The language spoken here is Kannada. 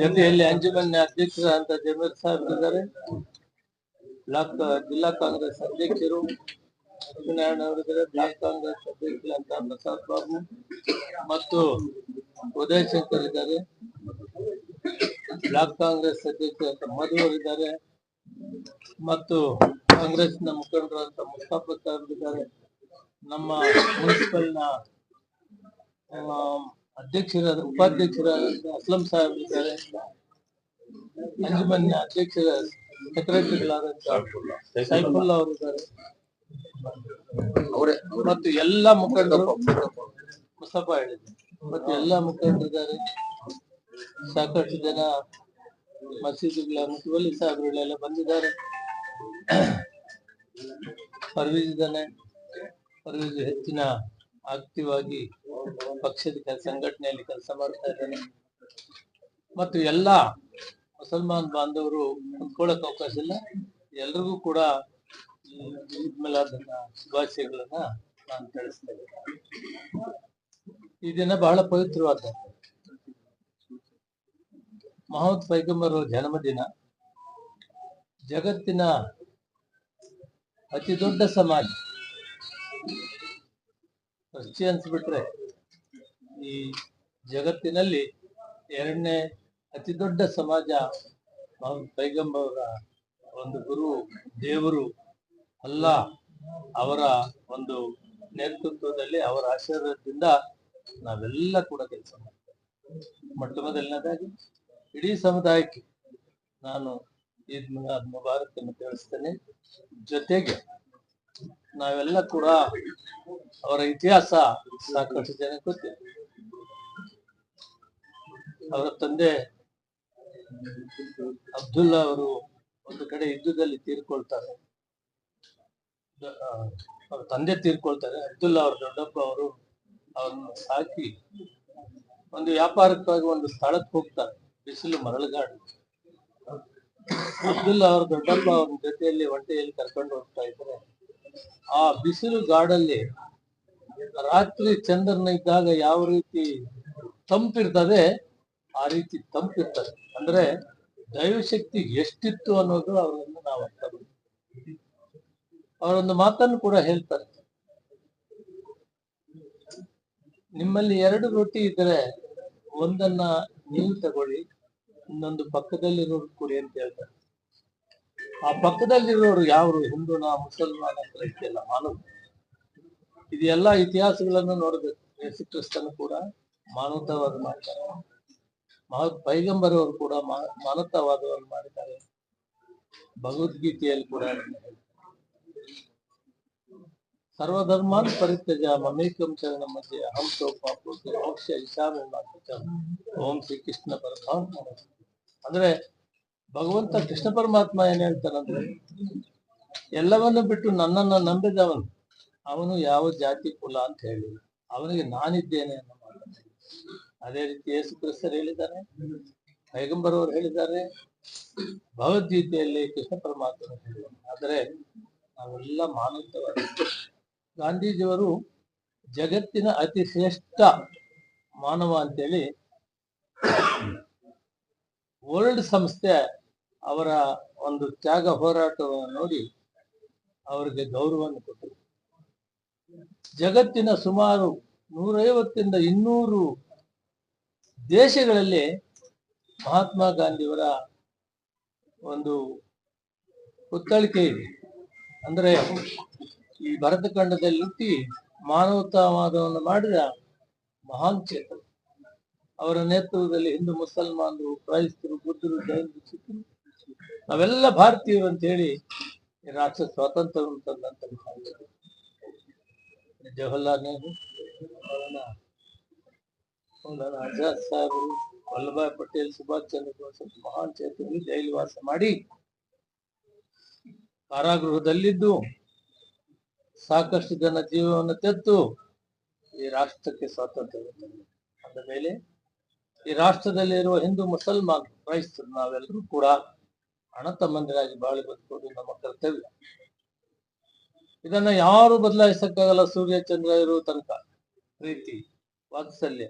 ಜೊತೆಯಲ್ಲಿ ಅಂಜುಮನ್ ಅಧ್ಯಕ್ಷರಾದಂತ ಜಮೀರ್ ಸಾಹೇಬ್ ಇದ್ದಾರೆ. ಬ್ಲಾಕ್ ಜಿಲ್ಲಾ ಕಾಂಗ್ರೆಸ್ ಅಧ್ಯಕ್ಷರು ಲಕ್ಷ್ಮೀನಾರಾಯಣ ಅವರಿದ್ದಾರೆ ಬ್ಲಾಕ್ ಕಾಂಗ್ರೆಸ್ ಅಧ್ಯಕ್ಷರಂತ ಪ್ರಸಾದ್ ಬಾಬು ಮತ್ತು ಉದಯ್ ಶಂಕರ್ ಇದ್ದಾರೆ. ಬ್ಲಾಕ್ ಕಾಂಗ್ರೆಸ್ ಅಧ್ಯಕ್ಷರಂತ ಮಧು ಅವರಿದ್ದಾರೆ ಮತ್ತು ಕಾಂಗ್ರೆಸ್ನ ಮುಖಂಡರಂತ ಮುಸ್ತಾಫಾ ಇದ್ದಾರೆ. ನಮ್ಮ ಮುನ್ಸಿಪಲ್ನ ಆ, ಅಧ್ಯಕ್ಷರಾದ ಉಪಾಧ್ಯಕ್ಷರಾದ ಅಸ್ಲಂ ಸಾಹೇಬ್ ಇದ್ದಾರೆ. ಅಂಜುಮನ್ನ ಅಧ್ಯಕ್ಷರ ಸೆಕ್ರೆಟರಿಗಳಾದ ಸೈಫುಲ್ಲಾ ಅವರು ಇದ್ದಾರೆ. ಮತ್ತು ಎಲ್ಲ ಮುಖಂಡರು ಮುಸ್ತಫಾ ಹೇಳಿದ್ರು. ಮತ್ತು ಎಲ್ಲ ಮುಖಂಡರು ಇದ್ದಾರೆ. ಸಾಕಷ್ಟು ಜನ ಮಸೀದಿಗಳ ಮುತುವಲ್ಲಿ ಸಾಹೇಬ್ರುಗಳೆಲ್ಲ ಬಂದಿದ್ದಾರೆ. ಪರ್ವೀಜ್ ಇದ್ದಾನೆ. ಪರ್ವೀಜ್ ಹೆಚ್ಚಿನ ಆಕ್ಟಿವ್ ಆಗಿ ಪಕ್ಷದ ಸಂಘಟನೆಯಲ್ಲಿ ಕೆಲಸ ಮಾಡ್ತಾ ಇದ್ದೇನೆ ಮತ್ತು ಎಲ್ಲ ಮುಸಲ್ಮಾನ್ ಬಾಂಧವರು ಕುತ್ಕೊಳ್ಳಕ್ ಅವಕಾಶ ಇಲ್ಲ. ಎಲ್ರಿಗೂ ಕೂಡ ಶುಭಾಶಯಗಳನ್ನ ನಾನು ತಿಳಿಸ್ತೇನೆ ಈ ದಿನ ಬಹಳ ಪವಿತ್ರವಾದ ಮಹಮ್ಮದ್ ಪೈಗಂಬರ್ ಜನ್ಮದಿನ. ಜಗತ್ತಿನ ಅತಿ ದೊಡ್ಡ ಸಮಾಜ. ಕ್ರಿಶ್ಚಿಯನ್ಸ್ ಬಿಟ್ರೆ ಈ ಜಗತ್ತಿನಲ್ಲಿ ಎರಡನೇ ಅತಿ ದೊಡ್ಡ ಸಮಾಜ ಪೈಗಂಬವರ ಒಂದು ಗುರು ದೇವರು ಅಲ್ಲ ಅವರ ಒಂದು ನೇತೃತ್ವದಲ್ಲಿ ಅವರ ಆಶೀರ್ವಾದದಿಂದ ನಾವೆಲ್ಲ ಕೂಡ ಕೆಲಸ ಮಾಡ್ತೇವೆ. ಮೊಟ್ಟ ಮೊದಲನೇದಾಗಿ, ಇಡೀ ಸಮುದಾಯಕ್ಕೆ ನಾನು ಈದ್ ಮಿಲಾದ್ ಮುಬಾರಕ್ ತಿಳಿಸ್ತೇನೆ. ಜೊತೆಗೆ ನಾವೆಲ್ಲ ಕೂಡ ಅವರ ಇತಿಹಾಸ ಸಾಕಷ್ಟು ಜನ ಗೊತ್ತಿದೆ. ಅವರ ತಂದೆ, ಅಬ್ದುಲ್ಲಾ ಅವರು ಒಂದು ಕಡೆ ಯುದ್ಧದಲ್ಲಿ ತೀರ್ಕೊಳ್ತಾರೆ. ಅವ್ರ ತಂದೆ ತೀರ್ಕೊಳ್ತಾರೆ. ಅಬ್ದುಲ್ಲಾ ಅವ್ರ ದೊಡ್ಡಪ್ಪ ಅವರು ಅವ್ರನ್ನ ಸಾಕಿ ಒಂದು ವ್ಯಾಪಾರಕ್ಕಾಗಿ ಒಂದು ಸ್ಥಳಕ್ಕೆ ಹೋಗ್ತಾರೆ, ಬಿಸಿಲು ಮರಳುಗಾಡು. ಅಬ್ದುಲ್ಲಾ ಅವ್ರ ದೊಡ್ಡಪ್ಪ ಅವ್ರ ಜೊತೆಯಲ್ಲಿ ಒಂಟೆಯಲ್ಲಿ ಕರ್ಕೊಂಡು ಹೋಗ್ತಾ ಇದ್ರೆ ಆ ಬಿಸಿಲು ಗಾಡಲ್ಲಿ ರಾತ್ರಿ ಚಂದ್ರನ ಇದ್ದಾಗ ಯಾವ ರೀತಿ ತಂಪಿರ್ತದೆ ಆ ರೀತಿ ತಂಪಿರ್ತದೆ. ಅಂದ್ರೆ ದೈವಶಕ್ತಿ ಎಷ್ಟಿತ್ತು ಅನ್ನೋದು ಅವರನ್ನು ನಾವು ಅರ್ಥ ಮಾಡ್ತೀವಿ. ಅವರೊಂದು ಮಾತನ್ನು ಕೂಡ ಹೇಳ್ತಾರೆ. ನಿಮ್ಮಲ್ಲಿ ಎರಡು ರೊಟ್ಟಿ ಇದ್ರೆ ಒಂದನ್ನ ನೀವು ತಗೊಳ್ಳಿ, ಇನ್ನೊಂದು ಪಕ್ಕದಲ್ಲಿರೋರು ಕೊಡಿ ಅಂತ ಹೇಳ್ತಾರೆ. ಆ ಪಕ್ಕದಲ್ಲಿರೋರು ಯಾರು ಹಿಂದೂನ, ಮುಸಲ್ಮಾನ ಕ್ರೈಸ್ತಿಯಲ್ಲ ಮಾನವ ಇದೆಲ್ಲ ಇತಿಹಾಸಗಳನ್ನು ನೋಡಬೇಕು. ಯೇಸು ಕ್ರಿಸ್ತನು ಕೂಡ ಮಾನವತಾವಾದ ಮಾಡ್ತಾರೆ. ಮಹಾ ಪೈಗಂಬರ್ ಅವರು ಕೂಡ ಮಾನತಾವಾದವನ್ನು ಮಾಡಿದ್ದಾರೆ. ಭಗವದ್ಗೀತೆಯಲ್ಲಿ ಕೂಡ. ಸರ್ವಧರ್ಮಾನ್ ಪರಿತ್ಯಜ ಮಮೇಕಂ ಚರಣ ಮಧ್ಯೆ ಅಹಂ ತೋ ಪಾಪೋತಿ ಮೋಕ್ಷ ಇಶಾಮಿ ಓಂ ಶ್ರೀ ಕೃಷ್ಣ ಪರಮಾತ್ಮ. ಅಂದ್ರೆ ಭಗವಂತ ಕೃಷ್ಣ ಪರಮಾತ್ಮ ಏನ್ ಹೇಳ್ತಾನಂದ್ರೆ ಎಲ್ಲವನ್ನು ಬಿಟ್ಟು ನನ್ನನ್ನು ನಂಬಿದವನು, ಅವನು ಯಾವ ಜಾತಿ ಕುಲ ಅಂತ ಹೇಳಿ ಅವನಿಗೆ ನಾನಿದ್ದೇನೆ ಅನ್ನೋ ಮಾತನ್ನ ಅದೇ ರೀತಿ ಯೇಸು ಕ್ರಿಸ್ತರು ಹೇಳಿದ್ದಾರೆ. ಪೈಗಂಬರ್ ಅವರು ಹೇಳಿದ್ದಾರೆ. ಭಗವದ್ಗೀತೆಯಲ್ಲಿ ಕೃಷ್ಣ ಪರಮಾತ್ಮ ಆದರೆ ನಾವೆಲ್ಲ ಮಾನವತವಾದ ಗಾಂಧೀಜಿಯವರು ಜಗತ್ತಿನ ಅತಿ ಶ್ರೇಷ್ಠ ಮಾನವ ಅಂತೇಳಿ ವರ್ಲ್ಡ್ ಸಂಸ್ಥೆ ಅವರ ಒಂದು ತ್ಯಾಗ ಹೋರಾಟವನ್ನು ನೋಡಿ ಅವರಿಗೆ ಗೌರವವನ್ನು ಕೊಟ್ಟರು. ಜಗತ್ತಿನ ಸುಮಾರು ನೂರೈವತ್ತಿಂದ ಇನ್ನೂರು ದೇಶಗಳಲ್ಲಿ ಮಹಾತ್ಮ ಗಾಂಧಿಯವರ ಒಂದು ಪುತ್ತಳಿಕೆ ಇದೆ. ಅಂದ್ರೆ ಈ ಭರತ ಖಂಡದಲ್ಲಿ ಹುಟ್ಟಿ ಮಾನವತಾವಾದವನ್ನು ಮಾಡಿದ ಮಹಾನ್ ಚೇತನ. ಅವರ ನೇತೃತ್ವದಲ್ಲಿ ಹಿಂದೂ, ಮುಸಲ್ಮಾನರು, ಕ್ರೈಸ್ತರು, ಬುದ್ಧರು, ಜೈನರು ಸಿಕ್ಕರು ನಾವೆಲ್ಲ ಭಾರತೀಯರು ಅಂತ ಹೇಳಿ ರಾಷ್ಟ್ರ ಸ್ವಾತಂತ್ರ್ಯವನ್ನು ತಂದಂತ ಜವಾಹರ್ಲಾಲ್ ನೆಹರು ಅವನ ಆಜಾದ್ ಸಾಹೇಬರು ವಲ್ಲಭಾಯ್ ಪಟೇಲ್ ಸುಭಾಷ್ ಚಂದ್ರ ಬೋಸ್ ಮಹಾನ್ ಚೇತನಿ ಜೈಲು ವಾಸ ಮಾಡಿ ಕಾರಾಗೃಹದಲ್ಲಿದ್ದು ಸಾಕಷ್ಟು ಜನ ಜೀವವನ್ನು ತೆತ್ತು ಈ ರಾಷ್ಟ್ರಕ್ಕೆ ಸ್ವಾತಂತ್ರ್ಯ. ಅಂದ ಮೇಲೆ ಈ ರಾಷ್ಟ್ರದಲ್ಲಿರುವ ಹಿಂದೂ ಮುಸಲ್ಮಾನ್ ಕ್ರೈಸ್ತರು ನಾವೆಲ್ಲರೂ ಕೂಡ ಹಣ ತಮ್ಮಂದಿರಾಗಿ ಬಾಳಿ ಬದುಕೋದು ನಮ್ಮ ಕರ್ತವ್ಯ. ಇದನ್ನ ಯಾರು ಬದಲಾಯಿಸಕ್ಕಾಗಲ್ಲ. ಸೂರ್ಯ, ಚಂದ್ರ ಇರುವ ತನಕ ಪ್ರೀತಿ, ವಾತ್ಸಲ್ಯ.